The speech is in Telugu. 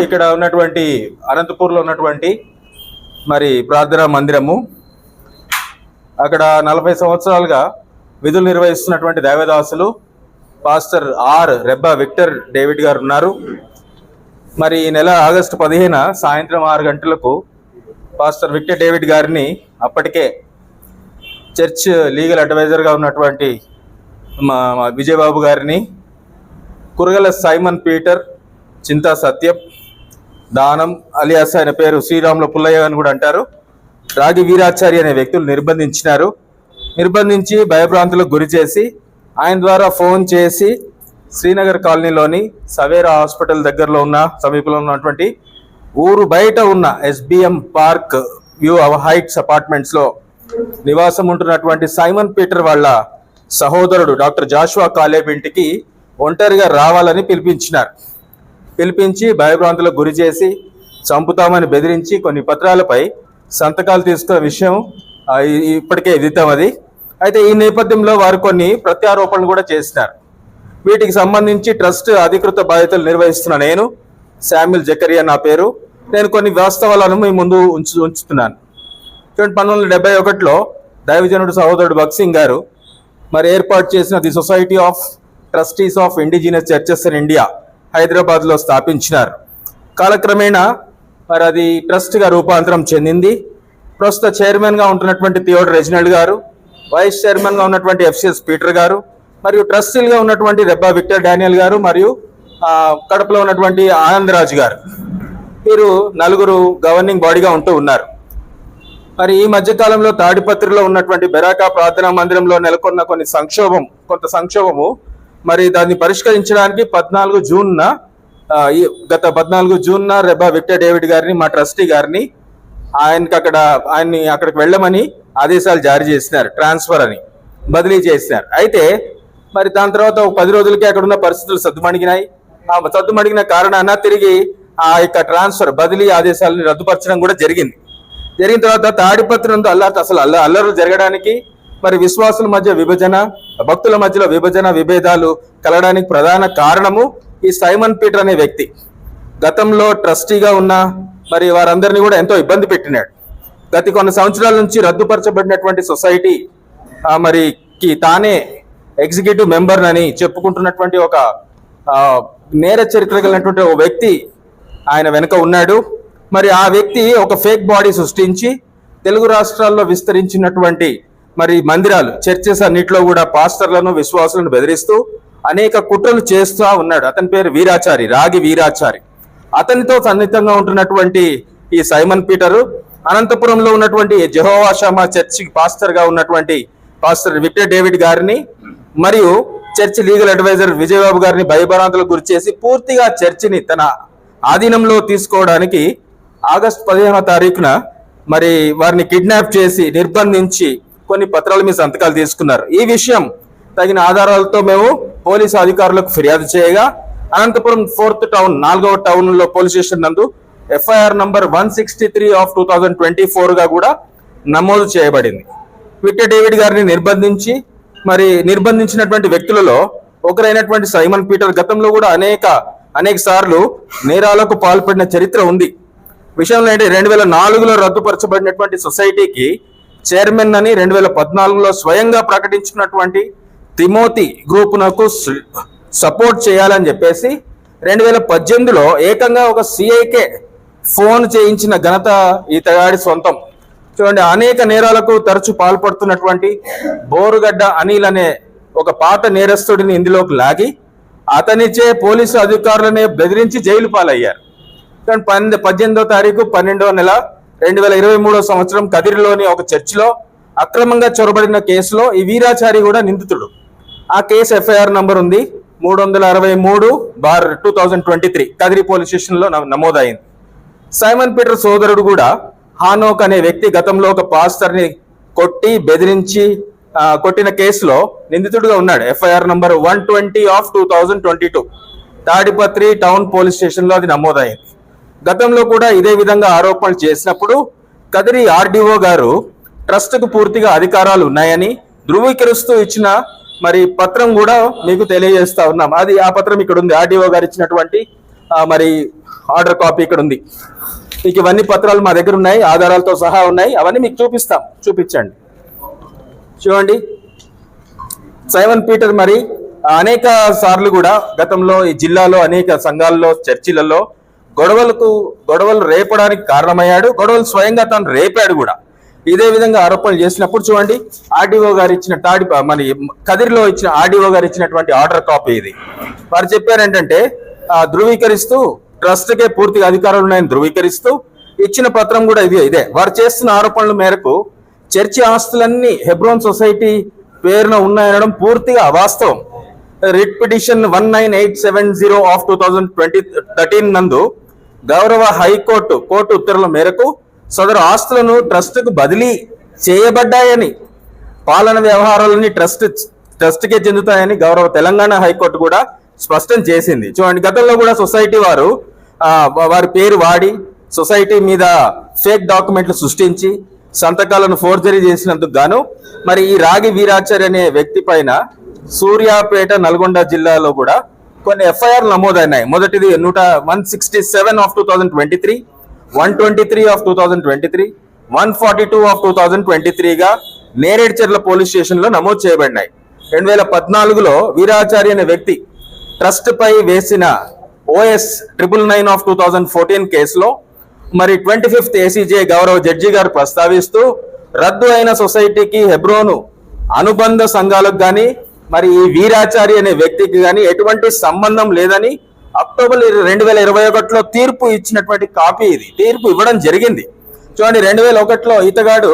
ఇక్కడ ఉన్నటువంటి అనంతపూర్లో ఉన్నటువంటి మరి ప్రార్థనా మందిరము. అక్కడ నలభై సంవత్సరాలుగా విధులు నిర్వహిస్తున్నటువంటి దేవదాసులు pastor R Rebba Victor David గారు ఉన్నారు. మరి ఈ నెల ఆగస్టు పదిహేన సాయంత్రం ఆరు గంటలకు పాస్టర్ విక్టర్ డేవిడ్ గారిని అప్పటికే చర్చ్ లీగల్ అడ్వైజర్గా ఉన్నటువంటి మా మా విజయబాబు గారిని కురగల సైమన్ పీటర్ చింతా సత్యం దానం అలియాస్ ఆయన పేరు శ్రీరాముల పుల్లయ్య అని కూడా అంటారు. రాగి వీరాచారి అనే వ్యక్తులు నిర్బంధించినారు. నిర్బంధించి భయభ్రాంతులకు గురి చేసి ఆయన ద్వారా ఫోన్ చేసి శ్రీనగర్ కాలనీలోని సవేరా హాస్పిటల్ దగ్గరలో ఉన్న సమీపంలో ఉన్నటువంటి ఊరు బయట ఉన్న ఎస్బిఎం పార్క్ వ్యూ హైట్స్ అపార్ట్మెంట్స్లో నివాసం ఉంటున్నటువంటి సైమన్ పీటర్ వాళ్ళ సహోదరుడు డాక్టర్ జాషువా కాలేబ్ ఇంటికి ఒంటరిగా రావాలని పిలిపించినారు. పిలిపించి భయభ్రాంతులకు గురి చేసి చంపుతామని బెదిరించి కొన్ని పత్రాలపై సంతకాలు తీసుకున్న విషయం ఇప్పటికే విదితం అది. అయితే ఈ నేపథ్యంలో వారు కొన్ని ప్రత్యారోపణలు కూడా చేసినారు. వీటికి సంబంధించి ట్రస్ట్ అధికృత బాధ్యతలు నిర్వహిస్తున్న నేను శామ్యుల్ జకరియా నా పేరు. నేను కొన్ని వాస్తవాలను మీ ముందు ఉంచు ఉంచుతున్నాను. చూడండి పంతొమ్మిది వందల డెబ్బై ఒకటిలో దైవజనుడు సహోదరుడు భక్సింగ్ గారు మరి ఏర్పాటు చేసిన the society of trustees of indigenous churches in India హైదరాబాద్లో స్థాపించినారు. కాలక్రమేణా మరి అది ట్రస్ట్గా రూపాంతరం చెందింది. ప్రస్తుత చైర్మన్గా ఉంటున్నటువంటి థియోడ్ రెజినల్డ్ గారు వైస్ చైర్మన్గా ఉన్నటువంటి ఎఫ్సిఎస్ పీటర్ గారు మరియు ట్రస్టీలుగా ఉన్నటువంటి రెబ్బా విక్టర్ డానియల్ గారు మరియు కడపలో ఉన్నటువంటి ఆనందరాజు గారు. వీరు నలుగురు గవర్నింగ్ బాడీగా ఉంటూ ఉన్నారు. మరి ఈ మధ్యకాలంలో తాడిపత్రిలో ఉన్నటువంటి బెరాకా ప్రార్థనా మందిరంలో నెలకొన్న కొన్ని సంక్షోభం కొంత సంక్షోభము మరి దాన్ని పరిష్కరించడానికి పద్నాలుగు జూన్న ఈ గత పద్నాలుగు జూన్న రెబా విక్టర్ డేవిడ్ గారిని మా ట్రస్టీ గారిని ఆయనకి అక్కడ ఆయన్ని అక్కడికి వెళ్ళమని ఆదేశాలు జారీ చేసినారు ట్రాన్స్ఫర్ అని బదిలీ చేసినారు. అయితే మరి దాని తర్వాత ఒక పది రోజులకి అక్కడ ఉన్న పరిస్థితులు సద్దుమణిగినాయి. ఆ సద్దుమణిగిన కారణాన తిరిగి ఆ యొక్క ట్రాన్స్ఫర్ బదిలీ ఆదేశాలను రద్దుపరచడం కూడా జరిగింది. జరిగిన తర్వాత తాడిపత్రి నందు అల్లా అసలు అల్ల అల్లర్లు జరగడానికి మరి విశ్వాసుల మధ్య విభజన భక్తుల మధ్యలో విభజన విభేదాలు కలగడానికి ప్రధాన కారణము ఈ సైమన్ పీటర్ అనే వ్యక్తి. గతంలో ట్రస్టీగా ఉన్న మరి వారందరినీ కూడా ఎంతో ఇబ్బంది పెట్టినాడు. గత కొన్ని సంవత్సరాల నుంచి రద్దుపరచబడినటువంటి సొసైటీ మరి కి తానే ఎగ్జిక్యూటివ్ మెంబర్ అని చెప్పుకుంటున్నటువంటి ఒక నేర చరిత్ర కలిగినటువంటి ఒక వ్యక్తి ఆయన వెనుక ఉన్నాడు. మరి ఆ వ్యక్తి ఒక ఫేక్ బాడీ సృష్టించి తెలుగు రాష్ట్రాల్లో విస్తరించినటువంటి మరి మందిరాలు చర్చెస్ అన్నింటిలో కూడా పాస్టర్లను విశ్వాసులను బెదిరిస్తూ అనేక కుట్రలు చేస్తూ ఉన్నాడు. అతని పేరు వీరాచారి రాగి వీరాచారి. అతనితో సన్నిహితంగా ఉంటున్నటువంటి ఈ సైమన్ పీటరు అనంతపురంలో ఉన్నటువంటి జహోవాషామా చర్చి పాస్టర్గా ఉన్నటువంటి పాస్టర్ విక్టర్ డేవిడ్ గారిని మరియు చర్చ్ లీగల్ అడ్వైజర్ విజయబాబు గారిని భయభ్రాంతులకు గురి చేసి పూర్తిగా చర్చిని తన ఆధీనంలో తీసుకోవడానికి ఆగస్ట్ పదిహేనో తారీఖున మరి వారిని కిడ్నాప్ చేసి నిర్బంధించి కొన్ని పత్రాల మీ సంతకాలు తీసుకున్నారు. ఈ విషయం తగిన ఆధారాలతో మేము పోలీసు అధికారులకు ఫిర్యాదు చేయగా అనంతపురం ఫోర్త్ టౌన్ నాలుగవ టౌన్లో పోలీస్ స్టేషన్ నందు FIR number one sixty three of two thousand twenty ఫోర్గా కూడా నమోదు చేయబడింది. విక్టర్ డేవిడ్ గారిని నిర్బంధించి మరి నిర్బంధించినటువంటి వ్యక్తులలో ఒకరైనటువంటి సైమన్ పీటర్ గతంలో కూడా అనేక అనేక సార్లు నేరాలకు పాల్పడిన చరిత్ర ఉంది. విషయంలో ఏంటి రెండు వేల నాలుగులో రద్దుపరచబడినటువంటి సొసైటీకి చైర్మన్ అని రెండు వేల పద్నాలుగులో స్వయంగా ప్రకటించుకున్నటువంటి తిమోతి గ్రూపునకు సపోర్ట్ చేయాలని చెప్పేసి రెండు వేల పద్దెనిమిదిలో ఏకంగా ఒక సిఐకే ఫోన్ చేయించిన ఘనత ఈతగాడి సొంతం. చూడండి అనేక నేరాలకు తరచు పాల్పడుతున్నటువంటి బోరుగడ్డ అనిల్ అనే ఒక పాత నేరస్తుడిని ఇందులోకి లాగి అతనిచే పోలీసు అధికారులనే బెదిరించి జైలు పాలయ్యారు. కానీ పన్నెండు పద్దెనిమిదో తారీఖు పన్నెండో నెల రెండు వేల ఇరవై మూడో సంవత్సరం కదిరిలోని ఒక చర్చిలో అక్రమంగా చొరబడిన కేసులో ఈ వీరాచారి కూడా నిందితుడు. ఆ కేసు ఎఫ్ఐఆర్ నంబర్ ఉంది. మూడు వందల అరవై మూడు bar two thousand twenty three Kadiri police స్టేషన్లో నమోదైంది. సైమన్ పీటర్ సోదరుడు కూడా హానోక్ అనే వ్యక్తి గతంలో ఒక పాస్టర్ని కొట్టి బెదిరించి కొట్టిన కేసులో నిందితుడిగా ఉన్నాడు. FIR number one twenty of two thousand twenty two. Tadipatri town police స్టేషన్లో అది నమోదైంది. గతంలో కూడా ఇదే విధంగా ఆరోపణలు చేసినప్పుడు కదిరి ఆర్డీఓ గారు ట్రస్ట్కు పూర్తిగా అధికారాలు ఉన్నాయని ధృవీకరిస్తూ ఇచ్చిన మరి పత్రం కూడా మీకు తెలియజేస్తా ఉన్నాం. అది ఆ పత్రం ఇక్కడ ఉంది. ఆర్డీఓ గారు ఇచ్చినటువంటి మరి ఆర్డర్ కాపీ ఇక్కడ ఉంది. మీకు ఇవన్నీ పత్రాలు మా దగ్గర ఉన్నాయి ఆధారాలతో సహా ఉన్నాయి. అవన్నీ మీకు చూపిస్తాం. చూపించండి. చూడండి. సైమన్ పీటర్ మరి అనేక సార్లు కూడా గతంలో ఈ జిల్లాలో అనేక సంఘాల్లో చర్చిలలో గొడవలకు గొడవలు రేపడానికి కారణమయ్యాడు. గొడవలు స్వయంగా తను రేపాడు కూడా. ఇదే విధంగా ఆరోపణలు చేసినప్పుడు చూడండి ఆర్డీఓ గారు ఇచ్చిన తాడి మన కదిరిలో ఇచ్చిన ఆర్డీఓ గారు ఇచ్చినటువంటి ఆర్డర్ కాపీ ఇది. వారు చెప్పారు ఏంటంటే ధృవీకరిస్తూ ట్రస్ట్కే పూర్తిగా అధికారాలు ఉన్నాయని ధృవీకరిస్తూ ఇచ్చిన పత్రం కూడా ఇదే ఇదే. వారు చేస్తున్న ఆరోపణల మేరకు చర్చి ఆస్తులన్నీ హెబ్రోన్ సొసైటీ పేరున ఉన్నాయనడం పూర్తిగా అవాస్తవం. Writ petition one nine eight seven zero of two thousand thirteen thirteen నందు గౌరవ హైకోర్టు కోర్టు ఉత్తర్వుల మేరకు సదరు ఆస్తులను ట్రస్టుకు బదిలీ చేయబడ్డాయని పాలన వ్యవహారాలన్నీ ట్రస్ట్ ట్రస్ట్కే చెందుతాయని గౌరవ తెలంగాణ హైకోర్టు కూడా స్పష్టం చేసింది. చూడండి గతంలో కూడా సొసైటీ వారు వారి పేరు వాడి సొసైటీ మీద ఫేక్ డాక్యుమెంట్లు సృష్టించి సంతకాలను ఫోర్జరీ చేసినందుకు గాను మరి ఈ రాగి వీరాచార్య అనే వ్యక్తి పైన సూర్యాపేట నల్గొండ జిల్లాలో కూడా కొన్ని ఎఫ్ఐఆర్ నమోదైనాయి. మొదటిది నూట one sixty seven of two thousand twenty three one twenty three of two thousand twenty three one forty two of two thousand twenty త్రీగా Neredcherla police స్టేషన్లో నమోదు చేయబడినాయి. రెండు వేల పద్నాలుగులో వీరాచారి అనే వ్యక్తి ట్రస్ట్ పై వేసిన OS triple nine of two thousand fourteen కేసులో మరి ట్వంటీ ఫిఫ్త్ ఏసీజే గౌరవ జడ్జి గారు ప్రస్తావిస్తూ రద్దు అయిన సొసైటీకి హెబ్రోను అనుబంధ సంఘాలకు కానీ మరి ఈ వీరాచారి అనే వ్యక్తికి కానీ ఎటువంటి సంబంధం లేదని అక్టోబర్ రెండు వేల ఇరవై ఒకటిలో తీర్పు ఇచ్చినటువంటి కాపీ ఇది. తీర్పు ఇవ్వడం జరిగింది. చూడండి రెండు వేల ఒకటిలో ఇతగాడు